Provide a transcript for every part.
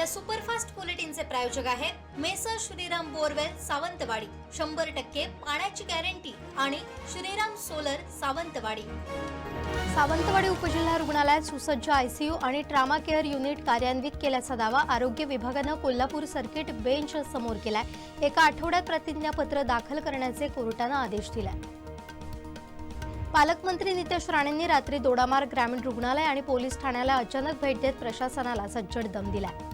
या सुपरफास्ट बुलेटिनचे प्रायोजक आहेत मेसर श्रीराम बोरवेल सावंतवाडी. शंभर टक्के पाण्याची गॅरंटी आणि श्रीराम सोलर सावंतवाडी. सावंतवाडी उपजिल्हा रुग्णालयात सुसज्ज आयसीयू आणि ट्रामा केअर युनिट कार्यान्वित केल्याचा दावा आरोग्य विभागानं कोल्हापूर सर्किट बेंच समोर केलाय. एका आठवड्यात प्रतिज्ञापत्र दाखल करण्याचे कोर्टानं आदेश दिलाय. पालकमंत्री नितेश राणेंनी रात्री दोडामार्ग ग्रामीण रुग्णालय आणि पोलीस ठाण्याला अचानक भेट देत प्रशासनाला सज्जड दम दिलाय.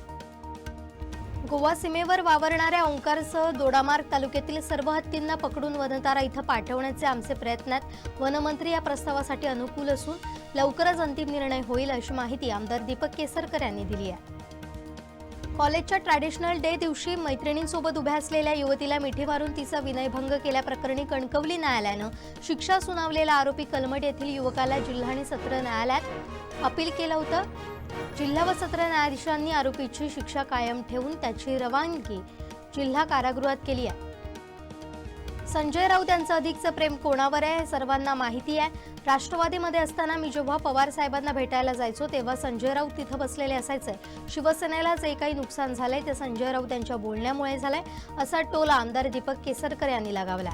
गोवा सीमेवर वावरणाऱ्या ओंकारसह दोडामार्ग तालुक्यातील सर्व हत्तींना पकडून वनतारा इथं पाठवण्याचे आमचे प्रयत्न आहेत. वनमंत्री या प्रस्तावासाठी अनुकूल असून लवकरच अंतिम निर्णय होईल अशी माहिती आमदार दीपक केसरकर यांनी दिली आहे. कॉलेजच्या ट्रॅडिशनल डे दिवशी मैत्रिणींसोबत उभ्या असलेल्या युवतीला मिठी मारून तिचा विनयभंग केल्याप्रकरणी कणकवली न्यायालयानं शिक्षा सुनावलेला आरोपी कलमट येथील युवकाला जिल्हा आणि सत्र न्यायालयात अपील केलं होतं. जिल्हा व सत्र न्यायाधीशांनी आरोपीची शिक्षा कायम ठेवून त्याची रवानगी जिल्हा कारागृहात केली आहे. संजय राऊत यांचं अधिकचं प्रेम कोणावर आहे हे सर्वांना माहिती आहे. राष्ट्रवादीमध्ये असताना मी जेव्हा पवार साहेबांना भेटायला जायचो तेव्हा संजय राऊत तिथं बसलेले असायचे. शिवसेनेला जे काही नुकसान झालंय ते संजय राऊत यांच्या बोलण्यामुळे झालंय असा टोला आमदार दीपक केसरकर यांनी लगावला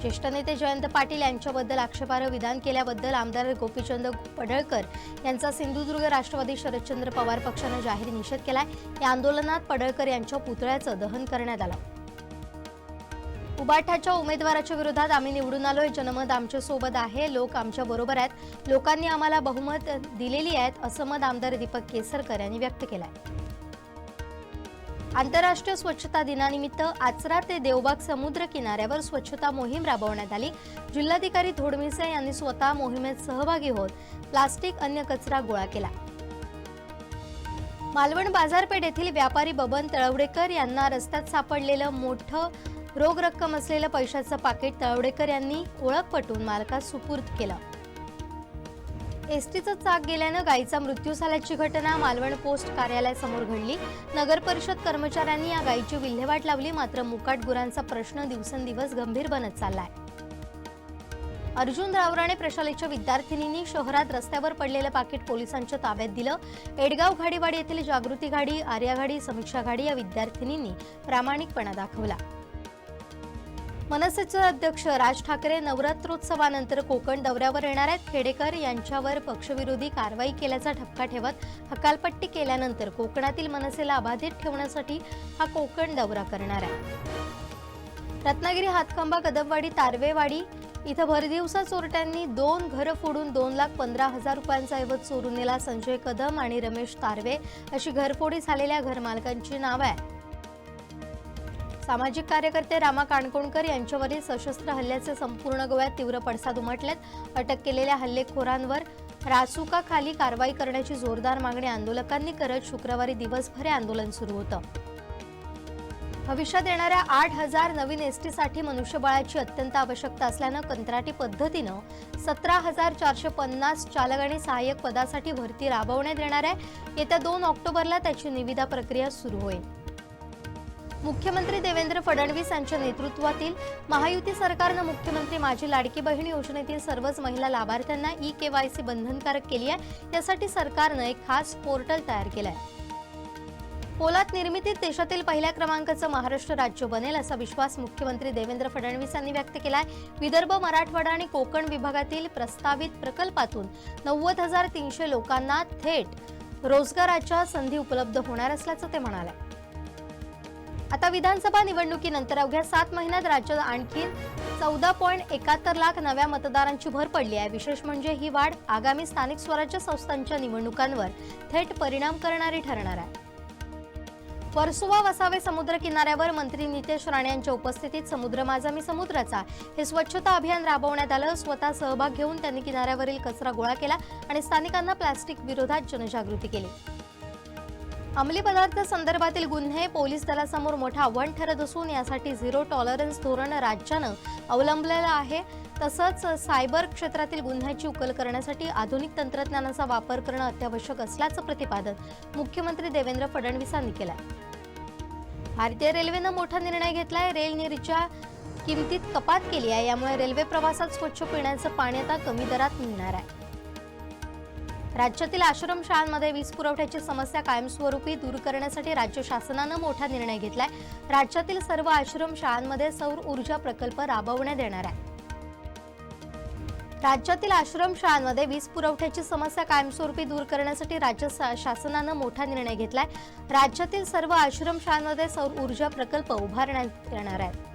ज्येष्ठ नेते जयंत पाटील यांच्याबद्दल आक्षेपार्ह विधान केल्याबद्दल आमदार गोपीचंद पडळकर यांचा सिंधुदुर्ग राष्ट्रवादी शरदचंद्र पवार पक्षानं जाहीर निषेध केलाय. या आंदोलनात पडळकर यांच्या पुतळ्याचं दहन करण्यात आलं. उबाठाच्या उमेदवाराच्या विरोधात आम्ही निवडून आलोय. जनमत आमच्यासोबत आहे. लोक आमच्या बरोबर आहेत. लोकांनी आम्हाला बहुमत दिलेली आहेत असं मत आमदार दीपक केसरकर यांनी व्यक्त केलंय. आंतरराष्ट्रीय स्वच्छता दिनानिमित्त आचरा ते देवबाग समुद्र किनाऱ्यावर स्वच्छता मोहीम राबवण्यात आली. जिल्हाधिकारी धोडमिसे यांनी स्वतः मोहिमेत सहभागी होत प्लास्टिक अन्य कचरा गोळा केला. मालवण बाजारपेठ येथील व्यापारी बबन तळवडेकर यांना रस्त्यात सापडलेलं मोठं रोग रक्कम असलेलं पैशाचं पाकिट तळवडेकर यांनी ओळख पटवून मालकास सुपूर्द केलं. एसटीचं चाक गेल्यानं गायीचा मृत्यू झाल्याची घटना मालवण पोस्ट कार्यालयासमोर घडली. नगर परिषद कर्मचाऱ्यांनी या गायीची विल्हेवाट लावली मात्र मुकाट गुरांचा प्रश्न दिवसेंदिवस गंभीर बनत चाललाय. अर्जुन रावराणे प्रशालेच्या विद्यार्थिनींनी शहरात रस्त्यावर पडलेलं पाकिट पोलिसांच्या ताब्यात दिलं. एडगाव घाडीवाडी येथील जागृती घाडी आर्या समीक्षा घाडी या विद्यार्थिनींनी प्रामाणिकपणा दाखवला. मनसेचे अध्यक्ष राज ठाकरे नवरात्रोत्सवानंतर कोकण दौऱ्यावर येणार आहेत. खेडेकर यांच्यावर पक्षविरोधी कारवाई केल्याचा ठपका ठेवत हकालपट्टी केल्यानंतर कोकणातील मनसेला अबाधित ठेवण्यासाठी हा कोकण दौरा करणार आहे. रत्नागिरी हातखंबा कदमवाडी तारवेवाडी इथं भरदिवसा चोरट्यांनी दोन घरं फोडून दोन लाख पंधरा हजार रुपयांचा ऐवज चोरून नेला संजय कदम आणि रमेश तारवे. अशी घरफोडी झालेल्या घरमालकांची नावं आहे सामाजिक कार्यकर्ते रामा काणकोणकर यांच्यावरील सशस्त्र हल्ल्याचे संपूर्ण गोव्यात तीव्र पडसाद उमटलेत. अटक केलेल्या हल्लेखोरांवर रासुकाखाली कारवाई करण्याची जोरदार मागणी आंदोलकांनी करत शुक्रवारी दिवसभर आंदोलन सुरू होतं. भविष्यात येणाऱ्या आठ हजार नवीन एस मनुष्यबळाची अत्यंत आवश्यकता असल्यानं कंत्राटी पद्धतीनं सतरा हजार चारशे पन्नास चालक आणि सहाय्यक पदासाठी भरती राबवण्यात येणार आहे. येत्या दोन ऑक्टोबरला त्याची निविदा प्रक्रिया सुरू होईल. मुख्यमंत्री देवेंद्र फडणवीस यांच्या नेतृत्वातील महायुती सरकारनं मुख्यमंत्री माझी लाडकी बहीण योजनेतील सर्वच महिला लाभार्थ्यांना ई के वाय सी बंधनकारक केली आहे. यासाठी सरकारनं एक खास पोर्टल तयार केलं आहे पोलाद निर्मितीत देशातील पहिल्या क्रमांकाचं महाराष्ट्र राज्य बनेल असा विश्वास मुख्यमंत्री देवेंद्र फडणवीस यांनी व्यक्त केलाय. विदर्भ मराठवाडा आणि कोकण विभागातील प्रस्तावित प्रकल्पातून नव्वद हजार तीनशे लोकांना थेट रोजगाराच्या संधी उपलब्ध होणार असल्याचं ते म्हणाले. आता विधानसभा निवडणुकीनंतर अवघ्या सात महिन्यात राज्यात आणखी चौदा पॉईंट एकाहत्तर लाख नव्या मतदारांची भर पडली आहे. विशेष म्हणजे ही वाढ आगामी स्थानिक स्वराज्य संस्थांच्या निवडणुकांवर थेट परिणाम करणारी ठरणार आहे. वर्सोवा वसावे समुद्र किनाऱ्यावर मंत्री नितेश राणे यांच्या उपस्थितीत समुद्र माझा मी समुद्राचा हे स्वच्छता अभियान राबवण्यात आलं. स्वतः सहभाग घेऊन त्यांनी किनाऱ्यावरील कचरा गोळा केला आणि स्थानिकांना प्लास्टिक विरोधात जनजागृती केली. अंमली पदार्थ संदर्भातील गुन्हे पोलीस दलासमोर मोठं आव्हान ठरत असून यासाठी झिरो टॉलरन्स धोरण राज्यानं अवलंबलेलं आहे. तसंच सायबर क्षेत्रातील गुन्ह्याची उकल करण्यासाठी आधुनिक तंत्रज्ञानाचा वापर करणं अत्यावश्यक असल्याचं प्रतिपादन मुख्यमंत्री देवेंद्र फडणवीसांनी केलं भारतीय रेल्वेनं मोठा निर्णय घेतलाय. रेल नीरच्या किमतीत कपात केली आहे. यामुळे रेल्वे प्रवासात स्वच्छ पिण्याचं पाणी आता कमी दरात मिळणार आहे. राज्यातील आश्रमशाळांमध्ये वीज पुरवठ्याची समस्या कायमस्वरूपी दूर करण्यासाठी राज्य शासनानं मोठा निर्णय घेतलाय. राज्यातील सर्व आश्रमशाळांमध्ये सौर ऊर्जा प्रकल्प राबवण्यात येणार आहे. राज्यातील आश्रमशाळांमध्ये वीज पुरवठ्याची समस्या कायमस्वरूपी दूर करण्यासाठी राज्य शासनानं मोठा निर्णय घेतलाय. राज्यातील सर्व आश्रमशाळांमध्ये सौर ऊर्जा प्रकल्प उभारण्यात येणार आहे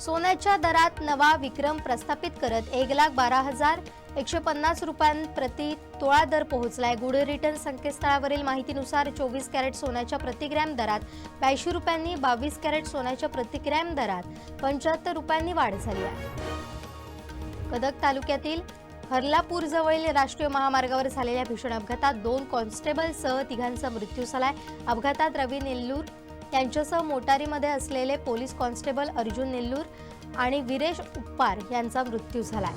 सोन्याच्या दरात नवा विक्रम प्रस्थापित करत एक लाख बारा हजार एकशे पन्नास रुपयांप्रती तोळा दर पोहोचलाय. गुड रिटर्न संकेतस्थळावरील माहितीनुसार चोवीस कॅरेट सोन्याच्या प्रतिग्रॅम दरात ब्याऐंशी रुपयांनी बावीस कॅरेट सोन्याच्या प्रतिग्रॅम दरात पंच्याहत्तर रुपयांनी वाढ झाली आहे. कदक तालुक्यातील हरलापूरजवळील राष्ट्रीय महामार्गावर झालेल्या भीषण अपघातात दोन कॉन्स्टेबलसह तिघांचा मृत्यू झालाय. अपघातात रवी नेल्लूर यांच्यासह मोटारीमध्ये असलेले पोलीस कॉन्स्टेबल अर्जुन नेल्लूर आणि विरेश उप्पार यांचा मृत्यू झालाय.